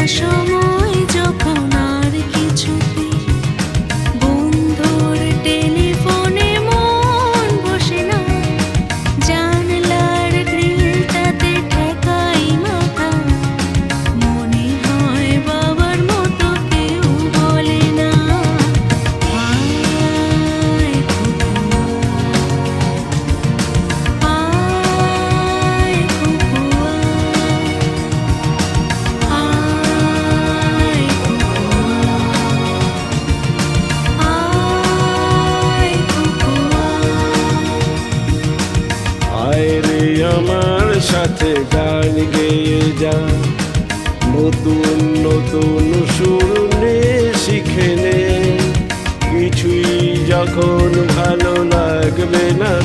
কাটে না আমার সাথে গান গেয়ে যা। নতুন নতুন সুর শিখে নে। কিছুই যখন ভালো লাগবে না